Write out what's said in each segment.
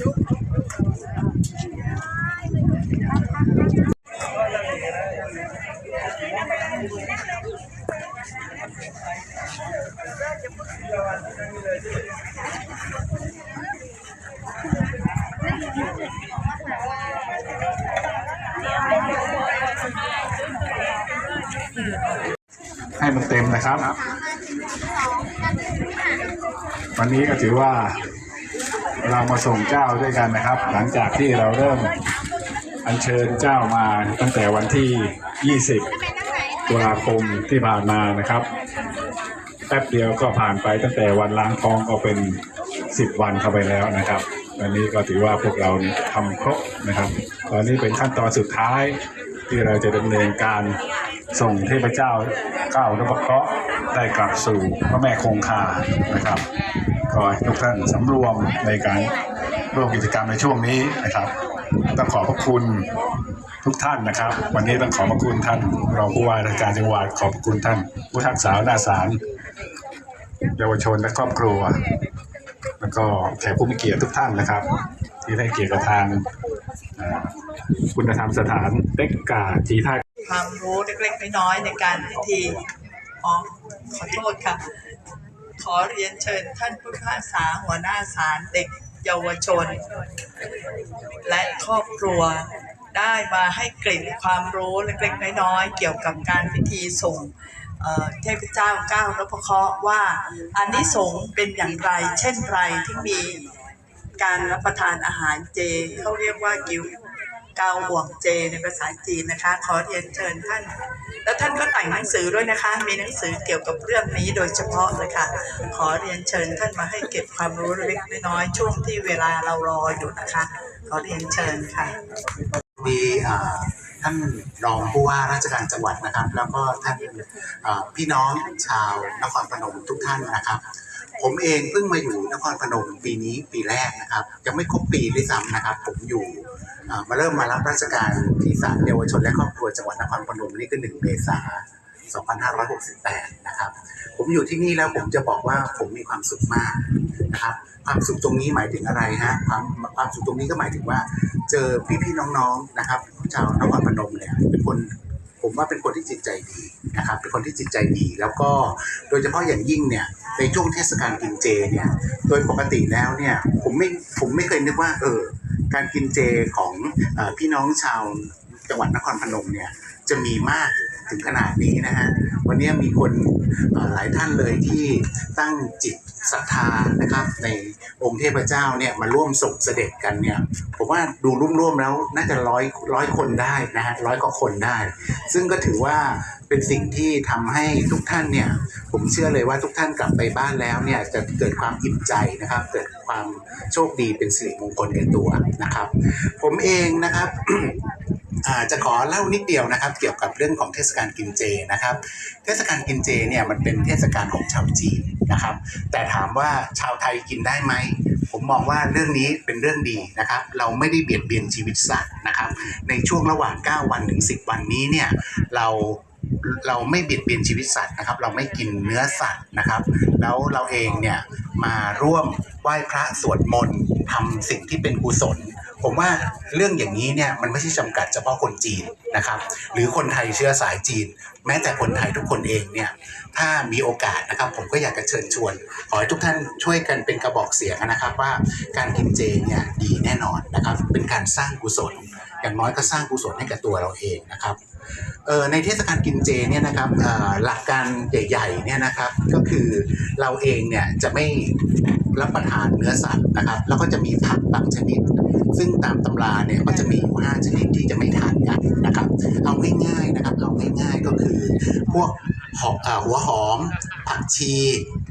ให้มันเต็มนะครับ วันนี้ก็ถือว่า เรามาส่งเจ้าด้วยกันนะครับ หลังจากที่เราเริ่มอัญเชิญเจ้ามาตั้งแต่วันที่ 20 ตุลาคมที่ผ่านมานะครับแป๊บเดียวก็ผ่านไปตั้งแต่วันล้างท้องก็เป็น 10 วันเข้าไปแล้วนะครับวันนี้ก็ถือว่าพวกเราทำครบนะครับ ตอนนี้เป็นขั้นตอนสุดท้ายที่เราจะดำเนินการ ส่งเทพเจ้าเก้านพเคราะห์ได้กลับสู่พระแม่คงคานะครับขอให้ทุกท่านสำรวมในการร่วมกิจกรรมในช่วงนี้นะครับ ต้องขอบพระคุณทุกท่านนะครับ วันนี้ต้องขอบพระคุณท่านรองผู้ว่าราชการจังหวัดขอบพระคุณท่าน ผู้ทักษาหน้าศาลเยาวชนและครอบครัว แล้วก็แขกผู้มีเกียรติทุกท่านนะครับ ที่ได้เกียรติกับทางคุณธรรมสถานเต็กกาจีท่า ความรู้เล็กๆน้อยๆในการพิธีอ๋อขอโทษค่ะ ขอเรียนเชิญท่านผู้พิพากษาหัวหน้าศาลเด็กเยาวชน และครอบครัวได้มาให้กลิ่นความรู้เล็กๆน้อยๆเกี่ยวกับการพิธีส่งเทพเจ้าเก้านพเคราะห์ว่าอันนี้สงเป็นอย่างไร เช่นไรที่มีการรับประทานอาหารเจเขาเรียกว่ากิว เกาห่วงเจในภาษาจีนนะคะ ขอเรียนเชิญท่าน แล้วท่านก็แต่งหนังสือด้วยนะคะ มีหนังสือเกี่ยวกับเรื่องนี้โดยเฉพาะเลยค่ะ ขอเรียนเชิญท่านมาให้เก็บความรู้เล็กน้อยช่วงที่เวลาเรารออยู่นะคะ ขอเรียนเชิญค่ะมีท่านรองผู้ว่าราชการจังหวัดนะครับ แล้วก็ท่านพี่น้องชาวนครพนมทุกท่านนะครับ ผมเองเพิ่งมาอยู่นครพนมปีนี้ปีแรกนะครับ ยังไม่ครบปีด้วยซ้ำนะครับ ผมอยู่ มาเริ่มมารับราชการที่ศาลเยาวชนและครอบครัวจังหวัดนครพนมนี่ก็หนึ่งเมษายน2568 นะครับ ผมอยู่ที่นี่แล้วผมจะบอกว่าผมมีความสุขมากนะครับ ความสุขตรงนี้หมายถึงอะไรฮะ ความความสุขตรงนี้ก็หมายถึงว่า เจอพี่ๆน้องๆนะครับชาวนครพนมเนี่ยเป็นคนผมว่าเป็นคนที่จิตใจดีนะครับ เป็นคนที่จิตใจดี แล้วก็โดยเฉพาะอย่างยิ่งเนี่ยในช่วงเทศกาลกินเจเนี่ย โดยปกติแล้วเนี่ยผมไม่ผมไม่เคยนึกว่าเออ การกินเจของอพี่น้องชาวจังหวัดนครพนมเนี่ยจะมีมากถึงขนาดนี้นะฮะ วันนี้มีคนหลายท่านเลยที่ตั้งจิตศรัทธานะครับ ในองค์เทพเจ้าเนี่ยมาร่วมส่งเสด็จกันเนี่ยผมว่าดูร่วมๆแล้วน่าจะร้อยร้อยคนได้นะฮะร้อยกว่าคนได้ ซึ่งก็ถือว่า เป็นสิ่งที่ทำให้ทุกท่านเนี่ยผมเชื่อเลยว่าทุกท่านกลับไปบ้านแล้วเนี่ยจะเกิดความอิ่มใจนะครับ เกิดความโชคดีเป็นสิริมงคลแก่ตัวนะครับ ผมเองนะครับอาจะขอเล่านิดเดียวนะครับ เกี่ยวกับเรื่องของเทศกาลกินเจนะครับ เทศกาลกินเจเนี่ยมันเป็นเทศกาลของชาวจีนนะครับ แต่ถามว่าชาวไทยกินได้ไหมผมมองว่าเรื่องนี้เป็นเรื่องดีนะครับ เราไม่ได้เบียดเบียนชีวิตสัตว์นะครับ ในช่วงระหว่าง 9 วันถึง 10 วันนี้เนี่ยเรา เราไม่เบียดเบียนชีวิตสัตว์นะครับ เราไม่กินเนื้อสัตว์นะครับ แล้วเราเองเนี่ยมาร่วมไหว้พระสวดมนต์ทำสิ่งที่เป็นกุศล ผมว่าเรื่องอย่างนี้เนี่ยมันไม่ใช่จำกัดเฉพาะคนจีนนะครับ หรือคนไทยเชื้อสายจีน แม้แต่คนไทยทุกคนเองเนี่ยถ้ามีโอกาสนะครับ ผมก็อยากจะเชิญชวน ขอให้ทุกท่านช่วยกันเป็นกระบอกเสียงนะครับว่าการกินเจเนี่ยดีแน่นอนนะครับ เป็นการสร้างกุศล อย่างน้อยก็สร้างกุศลให้กับตัวเราเองนะครับ ในเทศกาลกินเจเนี่ยนะครับหลักการใหญ่ๆเนี่ยนะครับก็คือเราเองเนี่ยจะไม่รับประทานเนื้อสัตว์นะครับ แล้วก็จะมีผักบางชนิด ซึ่งตามตำราเนี่ยก็จะมีอยู่5ชนิดที่จะไม่ทานกันนะครับ เอาง่ายๆนะครับเอาง่ายๆก็คือพวกหัวหอม ผักชี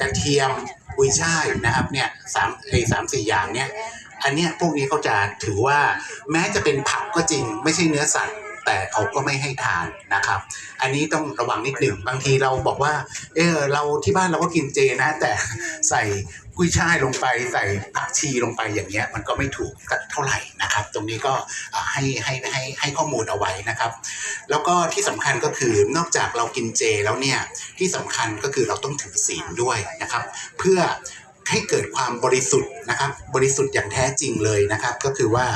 กระเทียมกุยช่ายนะครับเนี่ยสามไอ้สามสี่อย่างเนี่ยอันเนี้ยพวกนี้เขาจะถือว่าแม้จะเป็นผักก็จริงไม่ใช่เนื้อสัตว์ แต่เขาก็ไม่ให้ทานนะครับ อันนี้ต้องระวังนิดหนึ่งบางทีเราบอกว่า เออเราที่บ้านเราก็กินเจนะ แต่ใส่กุ้ยช่ายลงไปใส่ผักชีลงไปอย่างเงี้ยมันก็ไม่ถูกสักเท่าไหร่นะครับ ตรงนี้ก็ให้ให้ให้ให้ข้อมูลเอาไว้นะครับ แล้วก็ที่สำคัญก็คือนอกจากเรากินเจแล้วเนี่ยที่สำคัญก็คือเราต้องถือศีลด้วยนะครับ เพื่อให้เกิดความบริสุทธิ์นะครับ บริสุทธิ์อย่างแท้จริงเลยนะครับ ก็คือว่า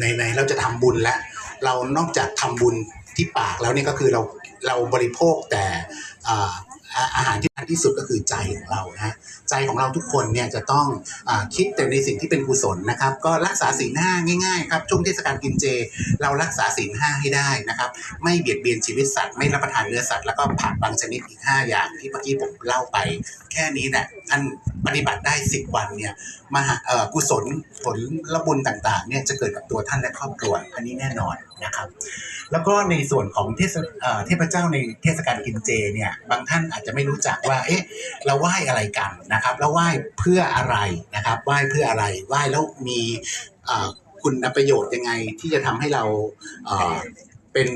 ในๆเราจะทำบุญแล้ว เรานอกจากทำบุญที่ปากแล้วเนี่ยก็คือเราเราบริโภคแต่อาอาหารที่ดีที่สุดก็คือใจของเรานะใจของเราทุกคนเนี่ยจะต้องอคิดแต่ในสิ่งที่เป็นกุศลนะครับ ก็รักษาศีลห้าง่ายๆครับช่วงเทศกาลกินเจ เรารักษาศีลห้าให้ได้นะครับ ไม่เบียดเบียนชีวิตสัตว์ไม่รับประทานเนื้อสัตว์แล้วก็ผักบางชนิดอีก 5 อย่างที่เมื่อกี้ผมเล่าไป แค่นี้เนี่ยท่านปฏิบัติได้ 10 วันเนี่ยมหากุศลผลละบุญต่างๆเนี่ยจะเกิดกับตัวท่านและครอบครัวอันนี้แน่นอนนะครับ แล้วก็ในส่วนของเทศเทพเจ้าในเทศกาลกินเจเนี่ย บางท่านอาจจะไม่รู้จักว่า เอ๊ะ เราไหว้อะไรกันนะครับแล้วไหว้เพื่ออะไรนะครับ ไหว้เพื่ออะไร ไหว้แล้วมีคุณประโยชน์ยังไงที่จะทำให้เราเป็น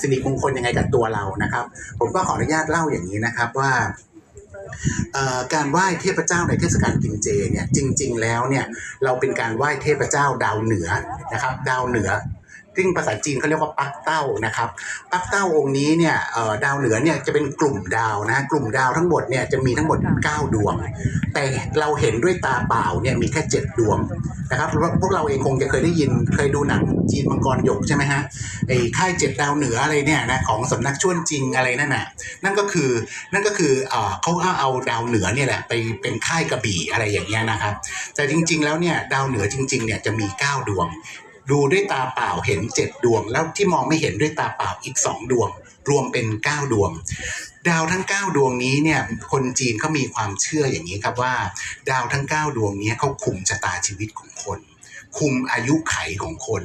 สิริมงคลยังไงกับตัวเรานะครับ ผมก็ขออนุญาตเล่าอย่างนี้นะครับว่าการไหว้เทพเจ้าในเทศกาลกินเจเนี่ยจริง ๆ แล้วเนี่ยเราเป็นการไหว้เทพเจ้าดาวเหนือนะครับ ดาวเหนือ ซึ่งภาษาจีนเขาเรียกว่าปักเต้านะครับปักเต้าองค์นี้เนี่ยเอ่อดาวเหนือเนี่ยจะเป็นกลุ่มดาวนะกลุ่มดาวทั้งหมดเนี่ยจะมีทั้งหมด 9 ดวง แต่เราเห็นด้วยตาเปล่าเนี่ยมีแค่ 7 ดวงนะครับพวกเราเองคงจะเคยได้ยินเคยดูหนังจีนมังกรหยกใช่ไหมฮะไอ้ค่ายเจ็ดดาวเหนืออะไรเนี่ยนะของสำนักช่วนจริงอะไรนั่นน่ะนั่นก็คือนั่นก็คือเอ่อเขาเอาเอาดาวเหนือเนี่ยแหละไปเป็นค่ายกระบี่อะไรอย่างเงี้ยนะครับแต่จริง ๆ แล้วเนี่ยดาวเหนือจริงๆเนี่ยจะมี 9 ดวง ดูด้วยตาเปล่าเห็น7ดดวง แล้วที่มองไม่เห็นด้วยตาเปล่าอีก2ดวง รวมเป็น9ดวง ดาวทั้ง 9 ดวงนี้เนี่ยคนจีนเขามีความเชื่ออย่างนี้ครับว่า ดาวทั้ง 9 ดวงนี้เขาคุมชะตาชีวิตของคน คุมอายุไขของคน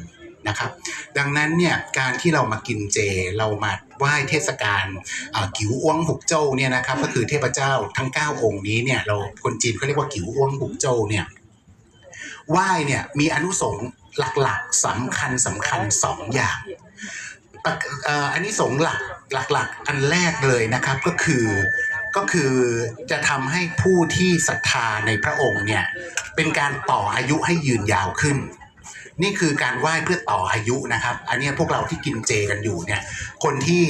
นะครับ ดังนั้นเนี่ยการที่เรามากินเจเรามาไหว้เทศกาลกิ๋วอ้วงหุกโจ้เนี่ยนะครับก็คือเทพเจ้าทั้ง 9 องค์นี้เนี่ยเราคนจีนเขาเรียกว่ากิ๋วอ้วงหุกโจ้เนี่ยไหว้เนี่ยมีอนุสงส์ หลักๆสำคัญสำคัญสองอย่างอันนี้สงหลักหลักๆ อันแรกเลยนะครับก็คือก็คือจะทำให้ผู้ที่ศรัทธาในพระองค์เนี่ยเป็นการต่ออายุให้ยืนยาวขึ้น นี่คือการไหว้เพื่อต่ออายุนะครับ อันนี้พวกเราที่กินเจกันอยู่เนี่ยคนที่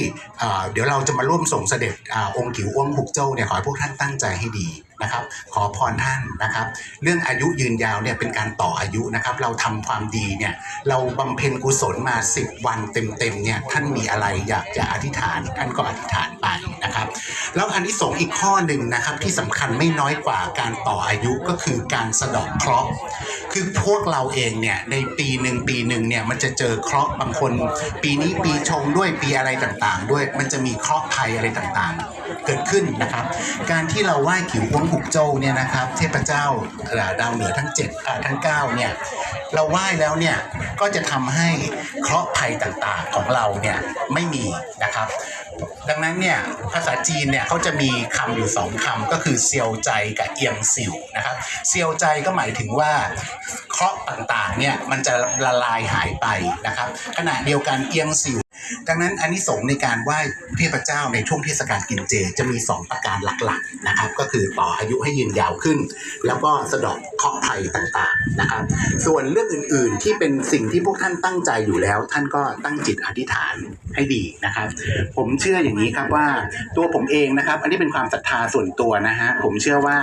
เดี๋ยวเราจะมาร่วมส่งเสด็จอองค์กิ๋วอ้วงหุกโจ้าเนี่ยขอให้พวกท่านตั้งใจให้ดี นะครับ ขอพรท่านนะครับ เรื่องอายุยืนยาวเนี่ยเป็นการต่ออายุนะครับ เราทำความดีเนี่ยเราบำเพ็ญกุศลมา 10 วันเต็มๆเนี่ยท่านมีอะไรอยากจะอธิษฐาน ท่านก็อธิษฐาน นะครับ แล้วอันที่สองอีกข้อหนึ่งนะครับที่สำคัญไม่น้อยกว่าการต่ออายุก็คือการสะเดอกเคราะห์คือพวกเราเองเนี่ยในปีหนึ่งปีหนึ่งเนี่ยมันจะเจอเคราะห์บางคน ปีนี้ปีชงด้วยปีอะไรต่างๆ ด้วยมันจะมีเคราะห์ภัยอะไรต่างๆ เกิดขึ้นนะครับ การที่เราไหว้ขิวฮวงหุกโจ้เนี่ยนะครับ เทพเจ้าดาวเหนือทั้ง7ทั้ง9เนี่ยเราไหว้แล้วเนี่ยก็จะทำให้เคราะห์ภัยต่างๆของเราเนี่ยไม่มีนะครับ ดังนั้นเนี่ยภาษาจีนเนี่ยเขาจะมีคำอยู่สองคำก็คือเซียวใจกับเอียงสิวนะครับเซียวใจก็หมายถึงว่าเคราะห์ต่างๆเนี่ยมันจะละลายหายไปนะครับขณะเดียวกันเอียงสิว ดังนั้นอันนี้สงในการไหว้เทพเจ้าในช่วงเทศกาลกินเจ จะมี 2 ประการหลักๆนะครับ ก็คือต่ออายุให้ยืนยาวขึ้น แล้วก็สะดอกเคราะห์ภัยต่างๆนะครับ ส่วนเรื่องอื่นๆที่เป็นสิ่งที่พวกท่านตั้งใจอยู่แล้ว ท่านก็ตั้งจิตอธิษฐานให้ดีนะครับ ผมเชื่ออย่างนี้ครับว่าตัวผมเองนะครับ อันนี้เป็นความศรัทธาส่วนตัวนะฮะผมเชื่อว่า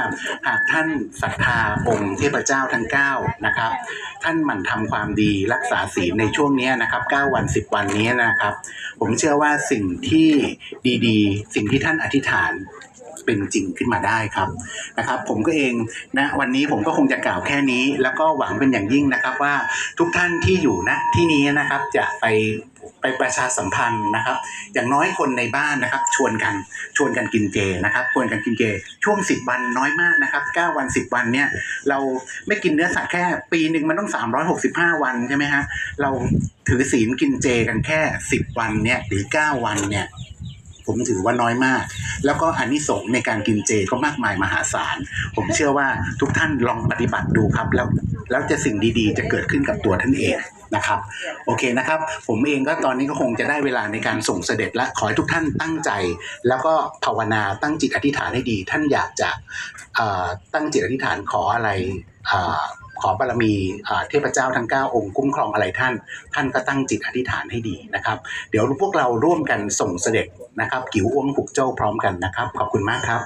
หากท่านศรัทธาองค์เทพเจ้าทั้ง9นะครับท่านหมั่นทำความดีรักษาศีลในช่วงนี้นะครับ9วัน 10 วันนี้นะครับผมเชื่อว่าสิ่งที่ดีๆ สิ่งที่ท่านอธิษฐาน เป็นจริงขึ้นมาได้ครับนะครับ ผมก็เองนะวันนี้ผมก็คงจะกล่าวแค่นี้ แล้วก็หวังเป็นอย่างยิ่งนะครับว่าทุกท่านที่อยู่ณที่นี้นะครับจะไปไปประชาสัมพันธ์นะครับ อย่างน้อยคนในบ้านนะครับ ชวนกันชวนกันกินเจนะครับชวนกันกินเจ ช่วง 10 วันน้อยมากนะครับ 9 วัน 10 วันเนี่ยเราไม่กินเนื้อสัตว์แค่ปีหนึ่งมันต้อง 365 วันใช่ไหมฮะเราถือศีลกินเจกันแค่ 10 วันเนี่ยหรือ 9 วันเนี่ย ผมถือว่าน้อยมาก แล้วก็อานิสงส์ในการกินเจก็มากมายมหาศาล ผมเชื่อว่าทุกท่านลองปฏิบัติดูครับ แล้วแล้วจะสิ่งดีๆ จะเกิดขึ้นกับตัวท่านเองนะครับ โอเคนะครับ ผมเองก็ตอนนี้ก็คงจะได้เวลาในการส่งเสด็จและขอให้ทุกท่านตั้งใจ แล้วก็ภาวนาตั้งจิตอธิษฐานให้ดี ท่านอยากจะตั้งจิตอธิษฐานขออะไร ขอบารมีเทพเจ้าทั้ง 9 องค์คุ้มครองอะไรท่าน ท่านก็ตั้งจิตอธิษฐานให้ดีนะครับ เดี๋ยวพวกเราร่วมกันส่งเสด็จนะครับ กิ๋วอ้วงผูกเจ้าพร้อมกันนะครับ ขอบคุณมากครับ